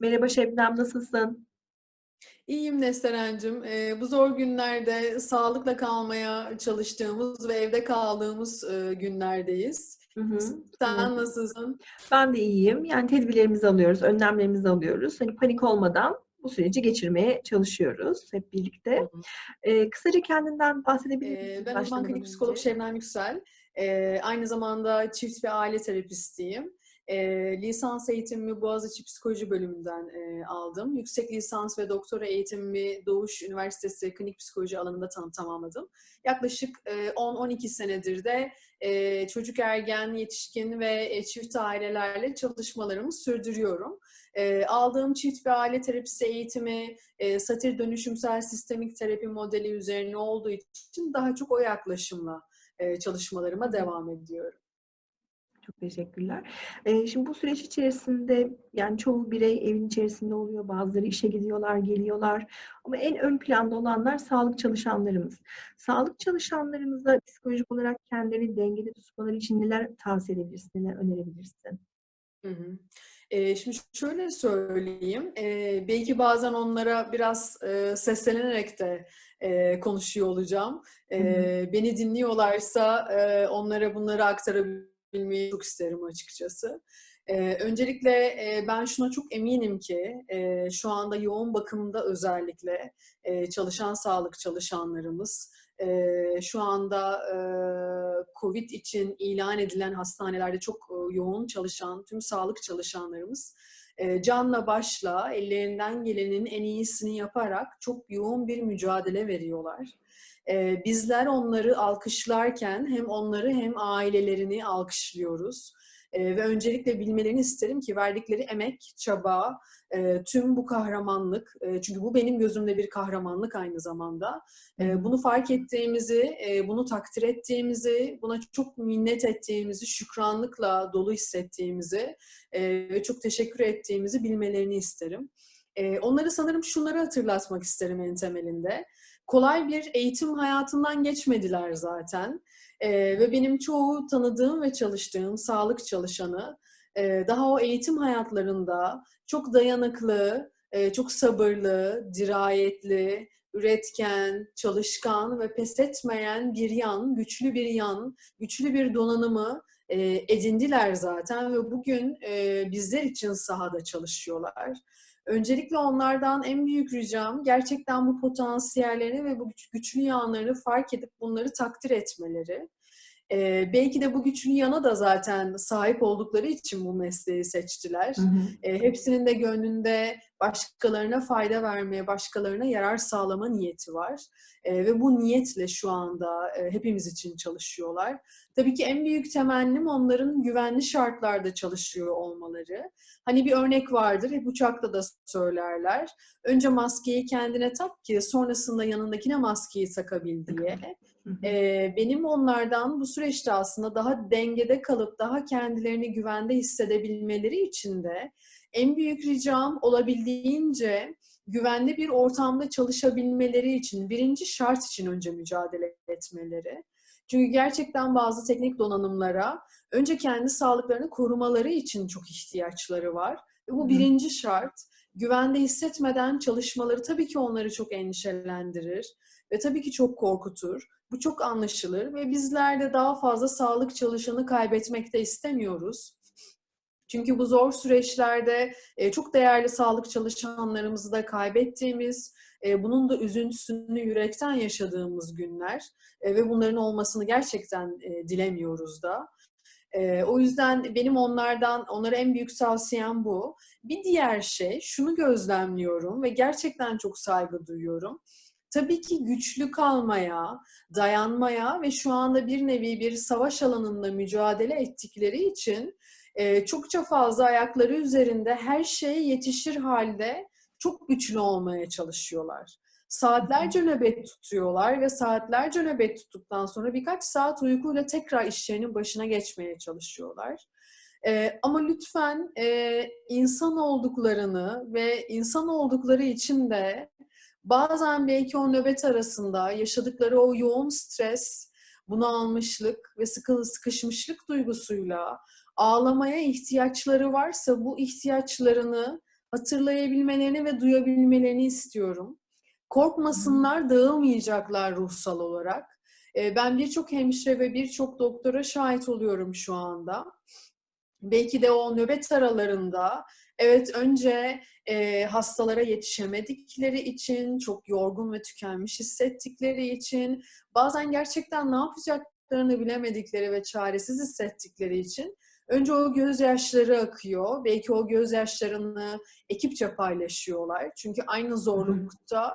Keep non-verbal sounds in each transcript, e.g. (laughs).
Merhaba Şebnem, nasılsın? İyiyim Nesterencim. Eee, bu zor günlerde sağlıkla kalmaya çalıştığımız ve evde kaldığımız, eee, günlerdeyiz. Hı hı. Sen Anladım. nasılsın? Ben de iyiyim. Yani tedbirlerimizi alıyoruz, önlemlerimizi alıyoruz. Hani panik olmadan bu süreci geçirmeye çalışıyoruz hep Hı birlikte. hı. Eee, kısaca kendinden bahsedebilir misin ben uzman klinik psikolog? Şebnem Yüksel. Eee, aynı zamanda çift ve aile terapistiyim. Eee, lisans eğitimimi Boğaziçi Psikoloji Bölümünden, eee, aldım. Yüksek lisans ve doktora eğitimimi Doğuş Üniversitesi Klinik Psikoloji alanında tam tamamladım. Yaklaşık, eee, 10-12 senedir de, eee, çocuk, ergen, yetişkin ve, eee, çift ailelerle çalışmalarımı sürdürüyorum. Eee, aldığım çift ve aile terapisi eğitimi, eee, satir dönüşümsel sistemik terapi modeli üzerine olduğu için daha çok o yaklaşımla, Hı çalışmalarıma devam ediyorum. Çok teşekkürler. Eee, şimdi bu süreç içerisinde, yani çoğu birey evin içerisinde oluyor, bazıları işe gidiyorlar, geliyorlar ama en ön planda olanlar sağlık çalışanlarımız. Sağlık çalışanlarımıza psikolojik olarak kendilerini dengede tutmaları için neler tavsiye edebilirsin, neler önerebilirsin? Hı hı. Eee, şimdi şöyle söyleyeyim, eee, belki bazen onlara biraz, eee, seslenerek de, eee, konuşuyor olacağım. Hı hı. Beni dinliyorlarsa, eee, onlara bunları aktarabilmeyi çok isterim açıkçası. Eee, öncelikle, eee, ben şuna çok eminim ki, eee, şu anda yoğun bakımda özellikle, eee, çalışan sağlık çalışanlarımız, eee, şu anda, eee, COVID için ilan edilen hastanelerde çok, ııı, yoğun çalışan tüm sağlık çalışanlarımız, eee, canla başla ellerinden gelenin en iyisini yaparak çok yoğun bir mücadele veriyorlar. Bizler onları alkışlarken hem onları hem ailelerini alkışlıyoruz. Ve öncelikle bilmelerini isterim ki verdikleri emek, çaba, tüm bu kahramanlık, çünkü bu benim gözümde bir kahramanlık aynı zamanda. Bunu fark ettiğimizi, bunu takdir ettiğimizi, buna çok minnet ettiğimizi, şükranlıkla dolu hissettiğimizi, ve çok teşekkür ettiğimizi bilmelerini isterim. Eee, onlara sanırım şunları hatırlatmak isterim en temelinde. Kolay bir eğitim hayatından geçmediler zaten, eee, ve benim çoğu tanıdığım ve çalıştığım sağlık çalışanı, eee, daha o eğitim hayatlarında çok dayanıklı, eee, çok sabırlı, dirayetli, üretken, çalışkan ve pes etmeyen bir yan, güçlü bir yan, güçlü bir donanımı, eee, edindiler zaten ve bugün, eee, bizler için sahada çalışıyorlar. Öncelikle onlardan en büyük ricam gerçekten bu potansiyellerini ve bu güç güçlü yanlarını fark edip bunları takdir etmeleri. Eee, belki de bu güçlü yana da zaten sahip oldukları için bu mesleği seçtiler. Hı hı. Eee, hepsinin de gönlünde başkalarına fayda vermeye, başkalarına yarar sağlama niyeti var. Eee, ve bu niyetle şu anda, eee, hepimiz için çalışıyorlar. Tabii ki en büyük temennim onların güvenli şartlarda çalışıyor olmaları. Hani bir örnek vardır, hep uçakta da söylerler. Önce maskeyi kendine tak ki sonrasında yanındakine maskeyi takabil diye. Hı. Eee, benim onlardan bu süreçte aslında daha dengede kalıp daha kendilerini güvende hissedebilmeleri için de en büyük ricam olabildiğince güvenli bir ortamda çalışabilmeleri için, 1'inci şart için önce mücadele etmeleri. Çünkü gerçekten bazı teknik donanımlara önce kendi sağlıklarını korumaları için çok ihtiyaçları var ve bu hı. 1'inci şart. Güvende hissetmeden çalışmaları tabii ki onları çok endişelendirir ve tabii ki çok korkutur. Bu çok anlaşılır ve bizler de daha fazla sağlık çalışanı kaybetmek de istemiyoruz. Çünkü bu zor süreçlerde, eee, çok değerli sağlık çalışanlarımızı da kaybettiğimiz, eee, bunun da üzüntüsünü yürekten yaşadığımız günler, eee, ve bunların olmasını gerçekten, eee, dilemiyoruz da. Eee, o yüzden benim onlardan onlara en büyük tavsiyem bu. Bir diğer şey, şunu gözlemliyorum ve gerçekten çok saygı duyuyorum. Tabii ki güçlü kalmaya, dayanmaya ve şu anda bir nevi bir savaş alanında mücadele ettikleri için, eee, çokça fazla ayakları üzerinde her şeye yetişir hâlde çok güçlü olmaya çalışıyorlar. Saatlerce nöbet tutuyorlar ve saatlerce nöbet tuttuktan sonra birkaç saat uykuyla tekrar işlerinin başına geçmeye çalışıyorlar. Eee, ama lütfen, eee, insan olduklarını ve insan oldukları için de bazen belki o nöbet arasında yaşadıkları o yoğun stres, bunalmışlık ve sıkı sıkışmışlık duygusuyla ağlamaya ihtiyaçları varsa bu ihtiyaçlarını hatırlayabilmelerini ve duyabilmelerini istiyorum. Korkmasınlar, dağılmayacaklar ruhsal olarak. E, ben birçok hemşire ve birçok doktora şahit oluyorum şu anda. Belki de o nöbet aralarında evet önce e, hastalara yetişemedikleri için, çok yorgun ve tükenmiş hissettikleri için, bazen gerçekten ne yapacaklarını bilemedikleri ve çaresiz hissettikleri için önce o gözyaşları akıyor. Belki o gözyaşlarını ekipçe paylaşıyorlar. Çünkü aynı zorlukta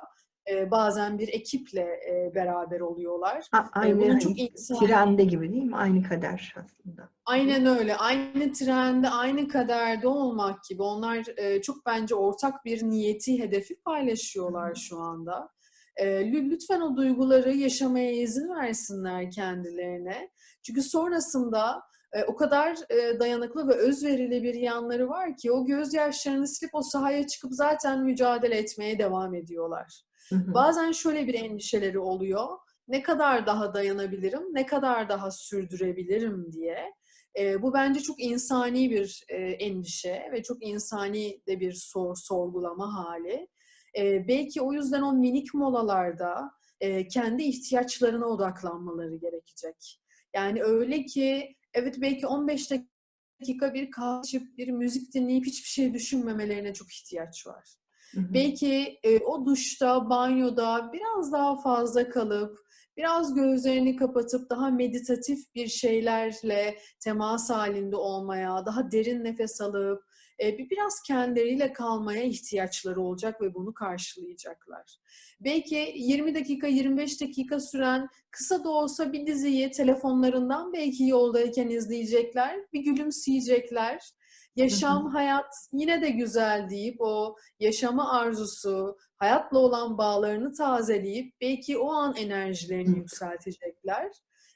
e, bazen bir ekiple e, beraber oluyorlar. A- Aynı bunun hani çok insani- trende gibi değil mi? Aynı kader aslında. Aynen öyle. Aynı trende, aynı kaderde olmak gibi. Onlar e, çok bence ortak bir niyeti, hedefi paylaşıyorlar şu anda. E, lü- lütfen o duyguları yaşamaya izin versinler kendilerine. Çünkü sonrasında e, o kadar e, dayanıklı ve özverili bir yanları var ki o gözyaşlarını silip o sahaya çıkıp zaten mücadele etmeye devam ediyorlar. Hı hı. Bazen şöyle bir endişeleri oluyor. Ne kadar daha dayanabilirim, ne kadar daha sürdürebilirim diye. E, bu bence çok insani bir e, endişe ve çok insani de bir sor, sorgulama hali. E, belki o yüzden o minik molalarda e, kendi ihtiyaçlarına odaklanmaları gerekecek. Yani öyle ki evet belki 15 dakika bir içip bir müzik dinleyip hiçbir şey düşünmemelerine çok ihtiyaç var. Hı hı. Belki e, o duşta, banyoda biraz daha fazla kalıp, biraz gözlerini kapatıp daha meditatif bir şeylerle temas halinde olmaya, daha derin nefes alıp, biraz kendileriyle kalmaya ihtiyaçları olacak ve bunu karşılayacaklar. Belki 20 dakika, 25 dakika süren kısa da olsa bir diziyi telefonlarından belki yoldayken izleyecekler, bir gülümseyecekler. Yaşam, hayat yine de güzel deyip o yaşama arzusu, hayatla olan bağlarını tazeleyip belki o an enerjilerini yükseltecekler.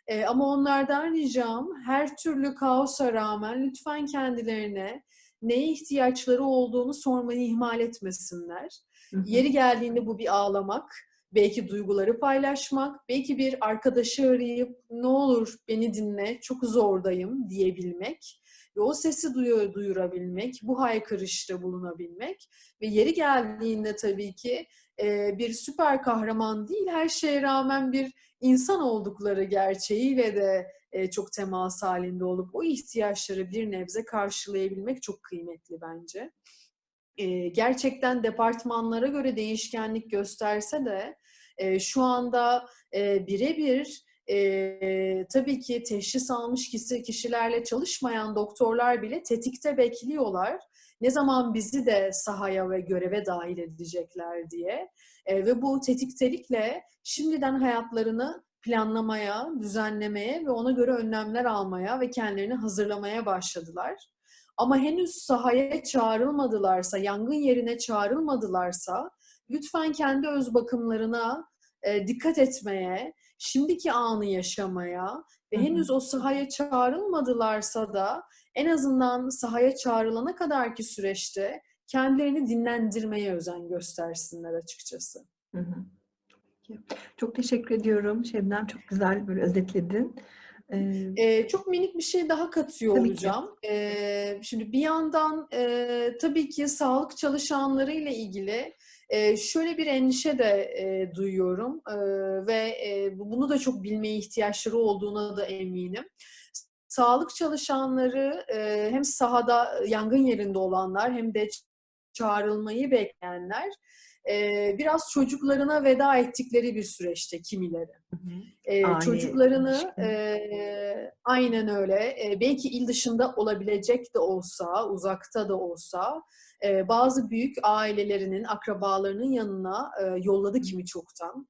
Ee, ama onlardan ricam her türlü kaosa rağmen lütfen kendilerine neye ihtiyaçları olduğunu sormayı ihmal etmesinler. Hı hı. Yeri geldiğinde bu bir ağlamak, belki duyguları paylaşmak, belki bir arkadaşı arayıp ne olur beni dinle, çok zordayım diyebilmek ve o sesi duyu- duyurabilmek, bu haykırışta bulunabilmek ve yeri geldiğinde tabii ki e, bir süper kahraman değil, her şeye rağmen bir insan oldukları gerçeğiyle de e, çok temas halinde olup o ihtiyaçları bir nebze karşılayabilmek çok kıymetli bence. E, gerçekten departmanlara göre değişkenlik gösterse de e, şu anda e, birebir e, tabii ki teşhis almış kişi, kişilerle çalışmayan doktorlar bile tetikte bekliyorlar. Ne zaman bizi de sahaya ve göreve dahil edecekler diye. E, ve bu tetiktelikle şimdiden hayatlarını planlamaya, düzenlemeye ve ona göre önlemler almaya ve kendilerini hazırlamaya başladılar. Ama henüz sahaya çağrılmadılarsa, yangın yerine çağrılmadılarsa lütfen kendi öz bakımlarına e, dikkat etmeye, şimdiki anı yaşamaya ve henüz o sahaya çağrılmadılarsa da en azından sahaya çağrılana kadarki süreçte kendilerini dinlendirmeye özen göstersinler açıkçası. Hı hı. Peki. Çok teşekkür ediyorum Şebnem. Çok güzel böyle özetledin. Ee, Ee, çok minik bir şey daha katıyor Tabii ki. olacağım. Ee, şimdi bir yandan e, tabii ki sağlık çalışanları ile ilgili şöyle bir endişe de e, duyuyorum E, ve e, bu- bunu da çok bilmeye ihtiyaçları olduğuna da eminim. Sağlık çalışanları hem sahada yangın yerinde olanlar hem de çağrılmayı bekleyenler e, biraz çocuklarına veda ettikleri bir süreçte kimileri. hı hı. Aile çocuklarını e, aynen öyle e, belki il dışında olabilecek de olsa uzakta da olsa e, bazı büyük ailelerinin akrabalarının yanına e, yolladı kimi çoktan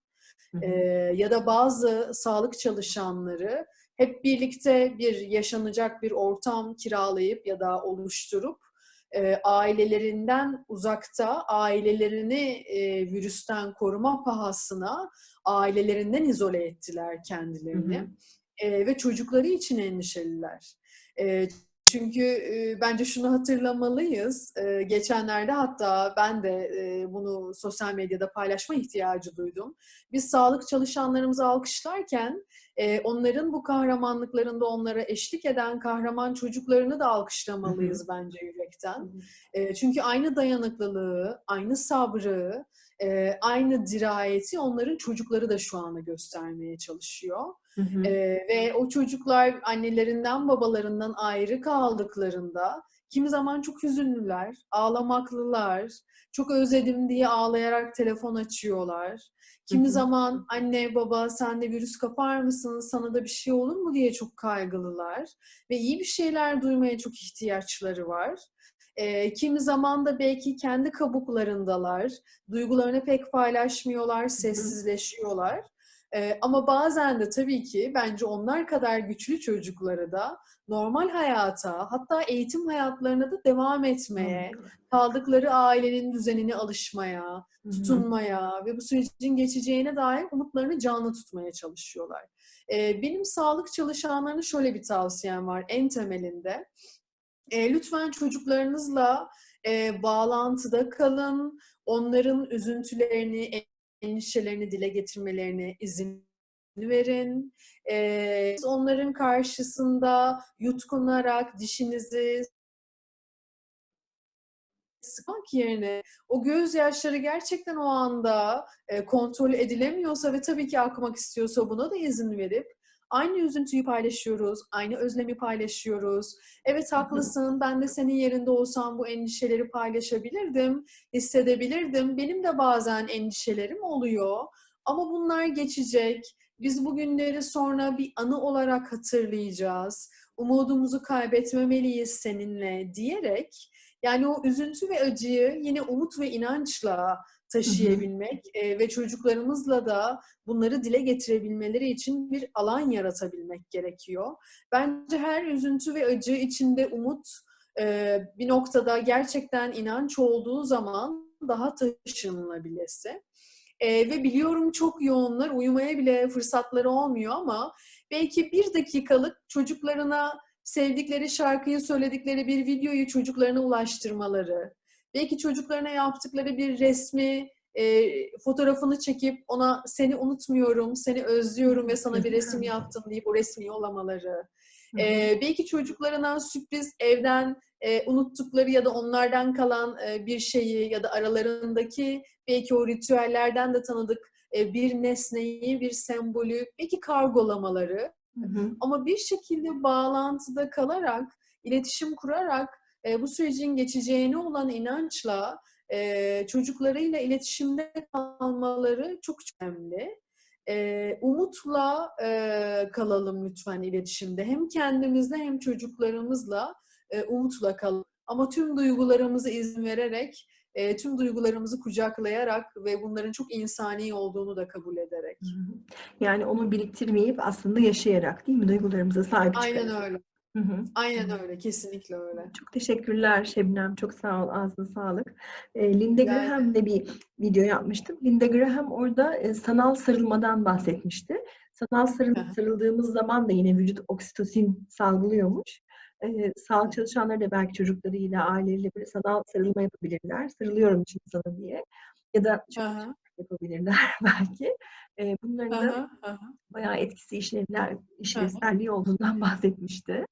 Hı hı. E, ya da bazı sağlık çalışanları hep birlikte bir yaşanacak bir ortam kiralayıp ya da oluşturup e, ailelerinden uzakta ailelerini e, virüsten koruma pahasına ailelerinden izole ettiler Hı kendilerini hı. E, ve çocukları için endişeliler. E, çünkü e, bence şunu hatırlamalıyız. E, geçenlerde hatta ben de e, bunu sosyal medyada paylaşma ihtiyacı duydum. Biz sağlık çalışanlarımızı alkışlarken e, onların bu kahramanlıklarında onlara eşlik eden kahraman çocuklarını da alkışlamalıyız bence yürekten. E, çünkü aynı dayanıklılığı, aynı sabrı, e, aynı dirayeti onların çocukları da şu anda göstermeye çalışıyor. Hı hı. Ee, ve o çocuklar annelerinden babalarından ayrı kaldıklarında kimi zaman çok hüzünlüler, ağlamaklılar, çok özledim diye ağlayarak telefon açıyorlar. Kimi Hı hı. zaman anne baba sen de virüs kapar mısın, sana da bir şey olur mu diye çok kaygılılar ve iyi bir şeyler duymaya çok ihtiyaçları var. Ee, kimi zaman da belki kendi kabuklarındalar, duygularını pek paylaşmıyorlar, sessizleşiyorlar. Ee, ama bazen de tabii ki bence onlar kadar güçlü çocukları da normal hayata, hatta eğitim hayatlarına da devam etmeye, kaldıkları ailenin düzenine alışmaya, tutunmaya ve bu sürecin geçeceğine dair umutlarını canlı tutmaya çalışıyorlar. Benim sağlık çalışanlarına şöyle bir tavsiyem var en temelinde. Ee, lütfen çocuklarınızla e, bağlantıda kalın, onların üzüntülerini, endişelerini dile getirmelerine izin verin. Ee, onların karşısında yutkunarak dişinizi sıkmak yerine o gözyaşları gerçekten o anda e, kontrol edilemiyorsa ve tabii ki akmak istiyorsa buna da izin verip aynı üzüntüyü paylaşıyoruz, aynı özlemi paylaşıyoruz. Evet haklısın, ben de senin yerinde olsam bu endişeleri paylaşabilirdim, hissedebilirdim. Benim de bazen endişelerim oluyor ama bunlar geçecek. Biz bu günleri sonra bir anı olarak hatırlayacağız. Umudumuzu kaybetmemeliyiz seninle diyerek yani o üzüntü ve acıyı yine umut ve inançla taşıyabilmek e, ve çocuklarımızla da bunları dile getirebilmeleri için bir alan yaratabilmek gerekiyor. Bence her üzüntü ve acı içinde umut e, bir noktada gerçekten inanç olduğu zaman daha taşınılabilesi. E, ve biliyorum çok yoğunlar, uyumaya bile fırsatları olmuyor ama belki bir dakikalık çocuklarına sevdikleri şarkıyı söyledikleri bir videoyu çocuklarına ulaştırmaları, belki çocuklarına yaptıkları bir resmi e, fotoğrafını çekip ona seni unutmuyorum, seni özlüyorum ve sana bir resim yaptım deyip o resmi yollamaları. E, belki çocuklarına sürpriz evden e, unuttukları ya da onlardan kalan e, bir şeyi ya da aralarındaki belki o ritüellerden de tanıdık e, bir nesneyi, bir sembolü, belki kargolamaları. Hı hı. Ama bir şekilde bağlantıda kalarak, iletişim kurarak e, bu sürecin geçeceğine olan inançla e, çocuklarıyla iletişimde kalmaları çok önemli. E, umutla e, kalalım lütfen iletişimde. Hem kendimizle hem çocuklarımızla e, umutla kalalım. Ama tüm duygularımızı izin vererek, e, tüm duygularımızı kucaklayarak ve bunların çok insani olduğunu da kabul ederek. Yani onu biriktirmeyip aslında yaşayarak değil mi? Duygularımıza sahip çıkarak. Aynen öyle. Hı hı. Aynen öyle. Kesinlikle öyle. Çok teşekkürler Şebnem. Çok sağ ol. Ağzına sağlık. E, Linda Rica Graham'le bir video yapmıştım. Linda Graham orada e, sanal sarılmadan bahsetmişti. Sanal sarıl, Hı sarıldığımız zaman da yine vücut oksitosin salgılıyormuş. E, sağlık çalışanları da belki çocuklarıyla, aileleriyle böyle sanal sarılma yapabilirler. Sarılıyorum şimdi sana diye. Ya da hı. Yapabilirler (laughs) belki. E, bunların da hı. bayağı etkisi işlevler, işlevselliği olduğundan (laughs) bahsetmişti.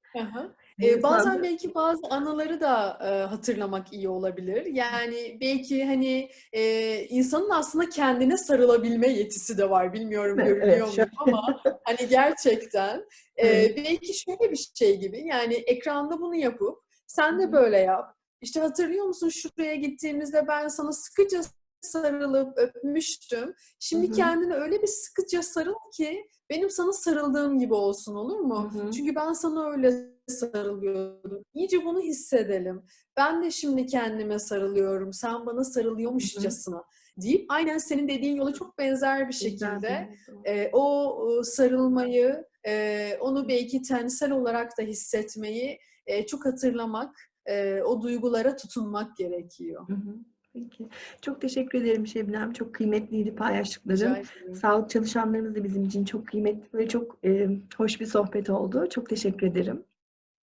E, bazen belki bazı anıları da e, hatırlamak iyi olabilir. Yani belki hani e, insanın aslında kendine sarılabilme yetisi de var. Bilmiyorum Evet, görünüyor evet, muyum ama hani gerçekten e, belki şöyle bir şey gibi yani ekranda bunu yapıp sen de böyle yap. İşte hatırlıyor musun şuraya gittiğimizde ben sana sıkıca sarılıp öpmüştüm. Şimdi Hı hı. kendine öyle bir sıkıca sarıl ki benim sana sarıldığım gibi olsun olur mu? Hı hı. Çünkü ben sana öyle sarılıyordum. İyice bunu hissedelim. Ben de şimdi kendime sarılıyorum. Sen bana sarılıyormuşçasına deyip aynen senin dediğin yola çok benzer bir şekilde e, o sarılmayı, e, onu belki tensel olarak da hissetmeyi e, çok hatırlamak, e, o duygulara tutunmak gerekiyor. Hı hı. Peki. Çok teşekkür ederim Şebnem. Çok kıymetliydi paylaştıkların. Sağlık çalışanlarımız da bizim için çok kıymetli ve çok e, hoş bir sohbet oldu. Çok teşekkür ederim.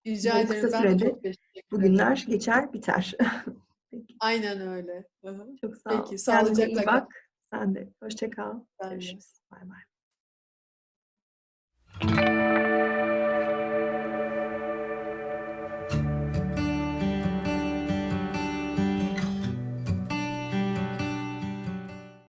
Rica ederim. Kısa ben sürede bugünler geçer biter. (laughs) Peki. Aynen öyle. Çok sağ ol. Peki, sağlıcakla iyi bak. Sen de. Hoşça Görüşürüz. Bay bay.